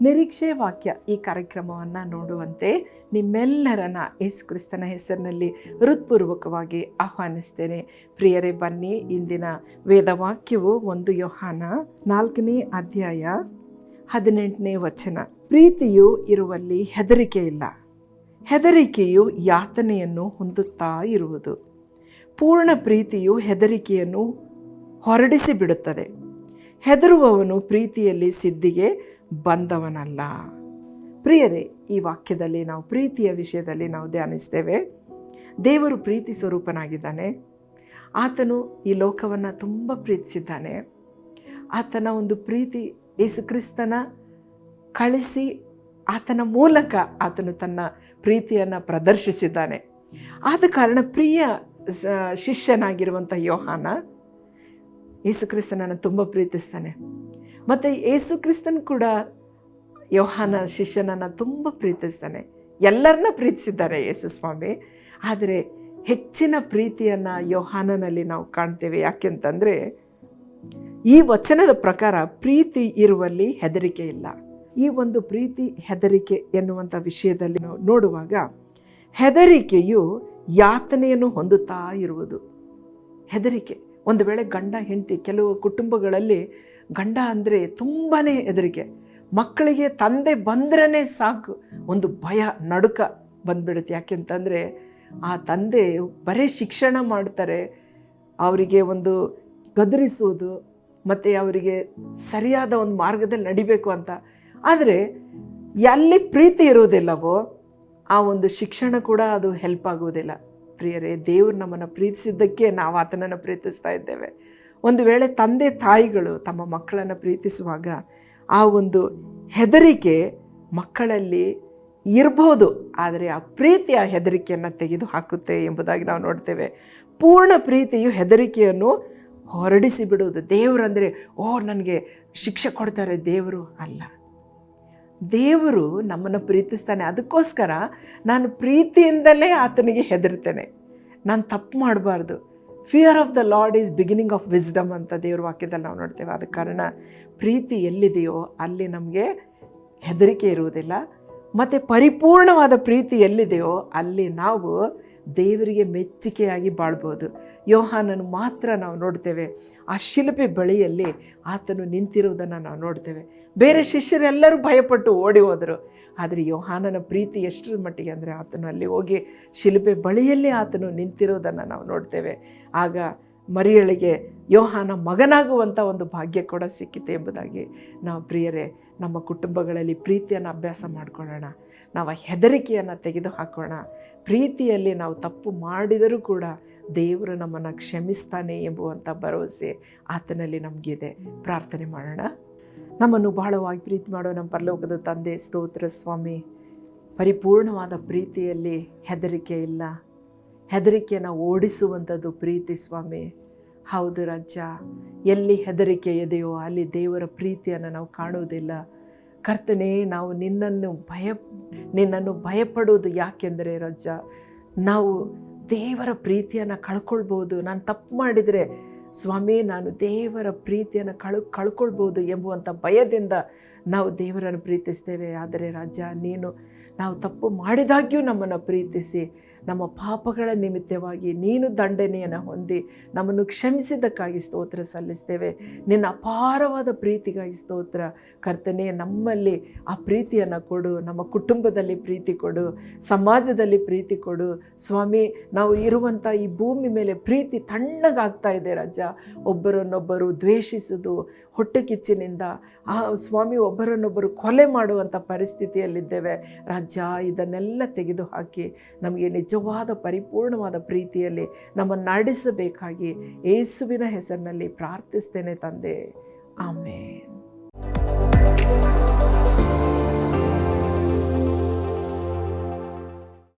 ನಿರೀಕ್ಷೆ ವಾಕ್ಯ ಈ ಕಾರ್ಯಕ್ರಮವನ್ನು ನೋಡುವಂತೆ ನಿಮ್ಮೆಲ್ಲರನ್ನ ಯೇಸು ಕ್ರಿಸ್ತನ ಹೆಸರಿನಲ್ಲಿ ಹೃತ್ಪೂರ್ವಕವಾಗಿ ಆಹ್ವಾನಿಸ್ತೇನೆ. ಪ್ರಿಯರೇ, ಬನ್ನಿ ಇಂದಿನ ವೇದವಾಕ್ಯವು ಒಂದು ಯೋಹಾನ ನಾಲ್ಕನೇ ಅಧ್ಯಾಯ ಹದಿನೆಂಟನೇ ವಚನ. ಪ್ರೀತಿಯು ಇರುವಲ್ಲಿ ಹೆದರಿಕೆ ಇಲ್ಲ ಹೆದರಿಕೆಯು ಯಾತನೆಯನ್ನು ಹೊಂದುತ್ತಾ ಇರುವುದು. ಪೂರ್ಣ ಪ್ರೀತಿಯು ಹೆದರಿಕೆಯನ್ನು ಹೊರಡಿಸಿ ಬಿಡುತ್ತದೆ ಹೆದರುವವನು ಪ್ರೀತಿಯಲ್ಲಿ ಸಿದ್ಧಿಗೆ ಬಂದವನಲ್ಲ. ಪ್ರಿಯರೇ, ಈ ವಾಕ್ಯದಲ್ಲಿ ನಾವು ಪ್ರೀತಿಯ ವಿಷಯದಲ್ಲಿ ನಾವು ಧ್ಯಾನಿಸ್ತೇವೆ. ದೇವರು ಪ್ರೀತಿ ಸ್ವರೂಪನಾಗಿದ್ದಾನೆ. ಆತನು ಈ ಲೋಕವನ್ನು ತುಂಬ ಪ್ರೀತಿಸಿದ್ದಾನೆ. ಆತನ ಒಂದು ಪ್ರೀತಿ ಯೇಸುಕ್ರಿಸ್ತನ ಕಳಿಸಿ ಆತನ ಮೂಲಕ ಆತನು ತನ್ನ ಪ್ರೀತಿಯನ್ನು ಪ್ರದರ್ಶಿಸಿದ್ದಾನೆ. ಆದ ಕಾರಣ ಪ್ರಿಯ ಶಿಷ್ಯನಾಗಿರುವಂಥ ಯೋಹಾನ ಯೇಸುಕ್ರಿಸ್ತನನ್ನು ತುಂಬ ಪ್ರೀತಿಸ್ತಾನೆ. ಮತ್ತು ಯೇಸು ಕ್ರಿಸ್ತನ್ ಕೂಡ ಯೋಹಾನ ಶಿಷ್ಯನನ್ನು ತುಂಬ ಪ್ರೀತಿಸ್ತಾನೆ. ಎಲ್ಲರನ್ನ ಪ್ರೀತಿಸಿದ್ದಾರೆ ಯೇಸು ಸ್ವಾಮಿ. ಆದರೆ ಹೆಚ್ಚಿನ ಪ್ರೀತಿಯನ್ನು ಯೋಹಾನನಲ್ಲಿ ನಾವು ಕಾಣ್ತೇವೆ. ಯಾಕೆಂತಂದರೆ ಈ ವಚನದ ಪ್ರಕಾರ ಪ್ರೀತಿ ಇರುವಲ್ಲಿ ಹೆದರಿಕೆ ಇಲ್ಲ. ಈ ಒಂದು ಪ್ರೀತಿ ಹೆದರಿಕೆ ಎನ್ನುವಂಥ ವಿಷಯದಲ್ಲಿ ನೋಡುವಾಗ ಹೆದರಿಕೆಯು ಯಾತನೆಯನ್ನು ಹೊಂದುತ್ತಾ ಇರುವುದು. ಹೆದರಿಕೆ. ಒಂದು ವೇಳೆ ಗಂಡ, ಹೆಂಡತಿ, ಕೆಲವು ಕುಟುಂಬಗಳಲ್ಲಿ ಗಂಡ ಅಂದರೆ ತುಂಬಾ ಹೆದರಿಕೆ. ಮಕ್ಕಳಿಗೆ ತಂದೆ ಬಂದ್ರೇ ಸಾಕು. ಒಂದು ಭಯ, ನಡುಕ ಬಂದ್ಬಿಡುತ್ತೆ. ಯಾಕೆಂತಂದರೆ ಆ ತಂದೆ ಬರೀ ಶಿಕ್ಷಣ ಮಾಡ್ತಾರೆ. ಅವರಿಗೆ ಒಂದು ಗದರಿಸುವುದು ಮತ್ತು ಅವರಿಗೆ ಸರಿಯಾದ ಒಂದು ಮಾರ್ಗದಲ್ಲಿ ನಡಿಬೇಕು ಅಂತ. ಆದರೆ ಎಲ್ಲಿ ಪ್ರೀತಿ ಇರೋದಿಲ್ಲವೋ, ಆ ಒಂದು ಶಿಕ್ಷಣ ಕೂಡ ಅದು ಹೆಲ್ಪ್ ಆಗುವುದಿಲ್ಲ ಪ್ರಿಯರೇ, ದೇವರು ನಮ್ಮನ್ನು ಪ್ರೀತಿಸಿದ್ದಕ್ಕೆ ನಾವು ಆತನನ್ನು ಪ್ರೀತಿಸ್ತಾ ಇದ್ದೇವೆ. ಒಂದು ವೇಳೆ ತಂದೆ ತಾಯಿಗಳು ತಮ್ಮ ಮಕ್ಕಳನ್ನು ಪ್ರೀತಿಸುವಾಗ ಆ ಒಂದು ಹೆದರಿಕೆ ಮಕ್ಕಳಲ್ಲಿ ಇರ್ಬೋದು, ಆದರೆ ಆ ಪ್ರೀತಿಯ ಹೆದರಿಕೆಯನ್ನು ತೆಗೆದು ಹಾಕುತ್ತೆ ಎಂಬುದಾಗಿ ನಾವು ನೋಡ್ತೇವೆ. ಪೂರ್ಣ ಪ್ರೀತಿಯು ಹೆದರಿಕೆಯನ್ನು ಹೊರಡಿಸಿ ಬಿಡುವುದು. ದೇವರಂದರೆ, ಓ, ನನಗೆ ಶಿಕ್ಷೆ ಕೊಡ್ತಾರೆ. ದೇವರು ಅಲ್ಲ. ದೇವರು ನಮ್ಮನ್ನು ಪ್ರೀತಿಸ್ತಾನೆ. ಅದಕ್ಕೋಸ್ಕರ ನಾನು ಪ್ರೀತಿಯಿಂದಲೇ ಆತನಿಗೆ ಹೆದರ್ತೇನೆ. ನಾನು ತಪ್ಪು ಮಾಡಬಾರ್ದು. Fear of the lord is beginning of wisdom ಅಂತ ದೇವ್ರ ವಾಕ್ಯದಲ್ಲಿ ನಾವು ನೋಡ್ತೇವೆ. ಆದ ಕಾರಣ ಪ್ರೀತಿ ಎಲ್ಲಿದೆಯೋ ಅಲ್ಲಿ ನಮಗೆ ಹೆದರಿಕೆ ಇರುವುದಿಲ್ಲ. ಮತ್ತು ಪರಿಪೂರ್ಣವಾದ ಪ್ರೀತಿ ಎಲ್ಲಿದೆಯೋ ಅಲ್ಲಿ ನಾವು ದೇವರಿಗೆ ಮೆಚ್ಚುಗೆಯಾಗಿ ಬಾಳ್ಬೋದು. ಯೋಹಾನನ್ನು ಮಾತ್ರ ನಾವು ನೋಡ್ತೇವೆ. ಆ ಶಿಲ್ಪೆ ಬಳಿಯಲ್ಲಿ ಆತನು ನಿಂತಿರುವುದನ್ನು ನಾವು ನೋಡ್ತೇವೆ. ಬೇರೆ ಶಿಷ್ಯರೆಲ್ಲರೂ ಭಯಪಟ್ಟು ಓಡಿ ಹೋದರು. ಆದರೆ ಯೋಹಾನನ ಪ್ರೀತಿ ಎಷ್ಟರ ಮಟ್ಟಿಗೆ ಅಂದರೆ ಆತನು ಅಲ್ಲಿ ಹೋಗಿ ಶಿಲ್ಪೆ ಬಳಿಯಲ್ಲಿ ಆತನು ನಿಂತಿರೋದನ್ನು ನಾವು ನೋಡ್ತೇವೆ. ಆಗ ಮರಿಯಳಿಗೆ ಯೋಹಾನ ಮಗನಾಗುವಂಥ ಒಂದು ಭಾಗ್ಯ ಕೂಡ ಸಿಕ್ಕಿತು ಎಂಬುದಾಗಿ ನಾವು ಪ್ರಿಯರೇ, ನಮ್ಮ ಕುಟುಂಬಗಳಲ್ಲಿ ಪ್ರೀತಿಯನ್ನು ಅಭ್ಯಾಸ ಮಾಡಿಕೊಳ್ಳೋಣ. ನಾವು ಹೆದರಿಕೆಯನ್ನು ತೆಗೆದು ಹಾಕೋಣ ಪ್ರೀತಿಯಲ್ಲಿ ನಾವು ತಪ್ಪು ಮಾಡಿದರೂ ಕೂಡ ದೇವರು ನಮ್ಮನ್ನು ಕ್ಷಮಿಸ್ತಾನೆ ಎಂಬುವಂಥ ಭರವಸೆ ಆತನಲ್ಲಿ ನಮಗಿದೆ. ಪ್ರಾರ್ಥನೆ ಮಾಡೋಣ. ನಮ್ಮನ್ನು ಬಹಳವಾಗಿ ಪ್ರೀತಿ ಮಾಡೋ ನಮ್ಮ ಪರಲೋಕದ ತಂದೆ, ಸ್ತೋತ್ರ, ಸ್ವಾಮಿ. ಪರಿಪೂರ್ಣವಾದ ಪ್ರೀತಿಯಲ್ಲಿ ಹೆದರಿಕೆ ಇಲ್ಲ. ಹೆದರಿಕೆಯನ್ನು ಓಡಿಸುವಂಥದ್ದು ಪ್ರೀತಿ ಸ್ವಾಮಿ. ಹೌದು ರಾಜ ಎಲ್ಲಿ ಹೆದರಿಕೆ ಇದೆಯೋ ಅಲ್ಲಿ ದೇವರ ಪ್ರೀತಿಯನ್ನು ನಾವು ಕಾಣುವುದಿಲ್ಲ. ಕರ್ತನೆ, ನಾವು ನಿನ್ನನ್ನು ಭಯ, ನಿನ್ನನ್ನು ಭಯಪಡುವುದು ಯಾಕೆಂದರೆ ರಜ ನಾವು ದೇವರ ಪ್ರೀತಿಯನ್ನು ಕಳ್ಕೊಳ್ಬೋದು. ನಾನು ತಪ್ಪು ಮಾಡಿದರೆ ಸ್ವಾಮಿ, ನಾನು ದೇವರ ಪ್ರೀತಿಯನ್ನು ಕಳ್, ಕಳ್ಕೊಳ್ಬೋದು ಎಂಬುವಂಥ ಭಯದಿಂದ ನಾವು ದೇವರನ್ನು ಪ್ರೀತಿಸ್ತೇವೆ. ಆದರೆ ರಾಜ ನೀನು ನಾವು ತಪ್ಪು ಮಾಡಿದಾಗ್ಯೂ ನಮ್ಮನ್ನು ಪ್ರೀತಿಸಿ. ನಮ್ಮ ಪಾಪಗಳ ನಿಮಿತ್ತವಾಗಿ ನೀನು ದಂಡನೆಯನ್ನು ಹೊಂದಿ ನಮ್ಮನ್ನು ಕ್ಷಮಿಸಿದ್ದಕ್ಕಾಗಿ ಸ್ತೋತ್ರ ಸಲ್ಲಿಸ್ತೇವೆ. ನಿನ್ನ ಅಪಾರವಾದ ಪ್ರೀತಿಗಾಗಿ ಸ್ತೋತ್ರ. ಕರ್ತನೆ, ನಮ್ಮಲ್ಲಿ ಆ ಪ್ರೀತಿಯನ್ನು ಕೊಡು, ನಮ್ಮ ಕುಟುಂಬದಲ್ಲಿ ಪ್ರೀತಿ ಕೊಡು, ಸಮಾಜದಲ್ಲಿ ಪ್ರೀತಿ ಕೊಡು. ಸ್ವಾಮಿ, ನಾವು ಇರುವಂಥ ಈ ಭೂಮಿ ಮೇಲೆ ಪ್ರೀತಿ ತಣ್ಣಗಾಗ್ತಾ ಇದೆ ರಾಜ. ಒಬ್ಬರನ್ನೊಬ್ಬರು ದ್ವೇಷಿಸುವುದು ಹೊಟ್ಟೆ ಕಿಚ್ಚಿನಿಂದ ಆ ಸ್ವಾಮಿ ಒಬ್ಬರನ್ನೊಬ್ಬರು ಕೊಲೆ ಮಾಡುವಂಥ ಪರಿಸ್ಥಿತಿಯಲ್ಲಿದ್ದೇವೆ. ರಾಜ್ಯ, ಇದನ್ನೆಲ್ಲ ತೆಗೆದುಹಾಕಿ ನಮಗೆ ನಿಜವಾದ ಪರಿಪೂರ್ಣವಾದ ಪ್ರೀತಿಯಲ್ಲಿ ನಮ್ಮನ್ನು ನಡೆಸಬೇಕಾಗಿ ಯೇಸುವಿನ ಹೆಸರಿನಲ್ಲಿ ಪ್ರಾರ್ಥಿಸ್ತೇನೆ ತಂದೆ. ಆಮೇನ್.